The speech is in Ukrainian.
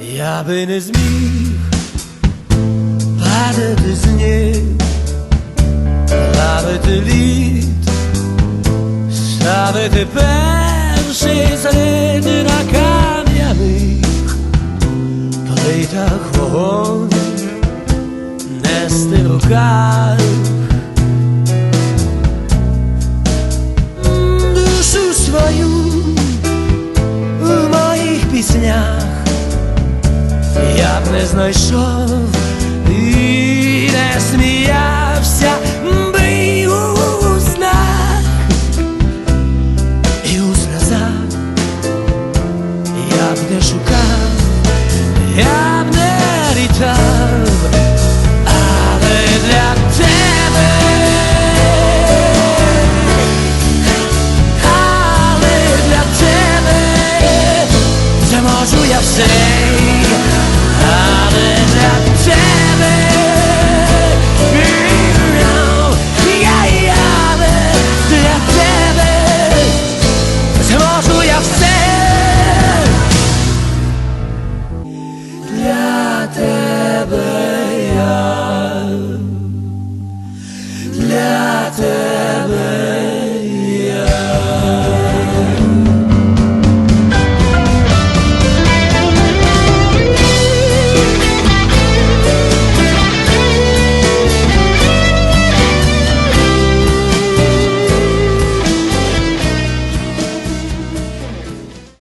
Я би не зміг падати з ніг, лавити лід, ставити перший слід на кам'яних плитах вогонь, нести в руках душу свою в моїх піснях я б не знайшов і не сміявся